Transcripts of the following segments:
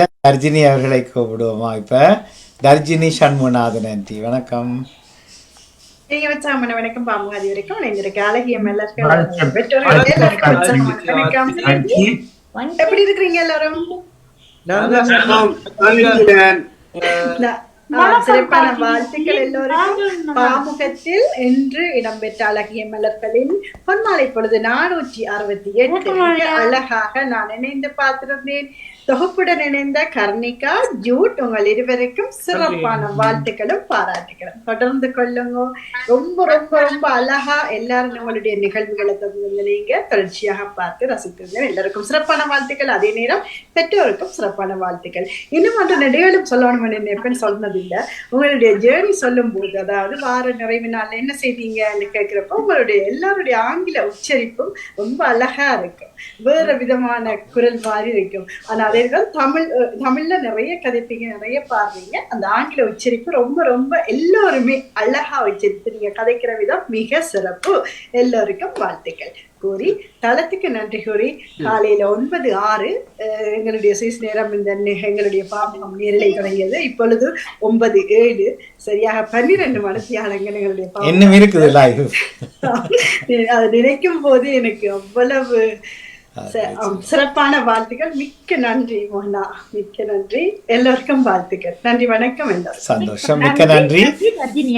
தர்ஜினி அவர்களை கூப்பிடுவோமா இப்ப? தர்ஜினி சண்முகநாதன் ஆண்டி வணக்கம். வணக்கம் பாமுகாதி வரைக்கும் இணைந்திருக்க அழகிய எப்படி இருக்கிறீங்க எல்லாரும்? சிறப்பான வாழ்த்துக்கள் எல்லோருக்கும் பாமுகத்தில் இன்று இடம்பெற்ற அழகிய மலர்களின் பொன்மாலை பொழுது நானூற்றி அறுபத்தி எட்டு அழகாக நான் இணைந்து பார்த்திருந்தேன் தொகுப்புடன் இணைந்த கர்ணிகா ஜூட் உங்கள் இருவருக்கும் சிறப்பான வாழ்த்துக்களும் பாராட்டுகளும் தொடர்ந்து கொள்ளுங்க ரொம்ப ரொம்ப ரொம்ப அழகா எல்லாரும் உங்களுடைய நிகழ்வுகளை தொடர்ந்து நீங்க தொடர்ச்சியாக பார்த்து ரசித்திருந்தேன் எல்லாருக்கும் சிறப்பான வாழ்த்துக்கள் அதே நேரம் பெற்றோருக்கும் சிறப்பான வாழ்த்துக்கள் இன்னும் அந்த நெடுகளும் சொல்லணும் நினைப்பேன் இல்ல. உங்களுடைய ஜேர்னி சொல்லும் போது அதாவது வார நிறைவு என்ன செய்தீங்கன்னு கேட்கிறப்போ உங்களுடைய எல்லாருடைய ஆங்கில உச்சரிப்பும் ரொம்ப அழகா இருக்கும். வேற விதமான குரல் மாதிரி இருக்கும். ஆனா அதே தமிழ் தமிழ்ல நிறைய கதைப்பீங்க நிறைய பாடுறீங்க அந்த ஆங்கில உச்சரிப்பு ரொம்ப ரொம்ப எல்லோருமே அழகா வச்சிருப்பீங்க நீங்க கதைக்கிற விதம் மிக சிறப்பு. எல்லோருக்கும் வாழ்த்துக்கள். கூறி தளத்துக்கு நன்றி கூறி காலையில ஒன்பது ஆறு எங்களுடைய சுவிஸ் நேரம் இந்த எங்களுடைய பாம்பம் நேரலை தொடங்கியது. இப்பொழுது ஒன்பது ஏழு சரியாக பன்னிரண்டு மனத்தியாளங்கள் எங்களுடைய அதை நினைக்கும் போது எனக்கு அவ்வளவு சிறப்பான வாழ்த்துக்கள். மிக்க நன்றி மோனா மிக்க நன்றி. எல்லோருக்கும் வாழ்த்துக்கள். நன்றி வணக்கம் எல்லாரும் சந்தோஷம். மிக்க நன்றி.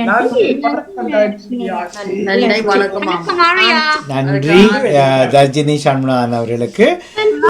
நன்றி. வணக்கம் நன்றி அஹ், தர்ஜினி சண்முகநாதன் அவர்களுக்கு.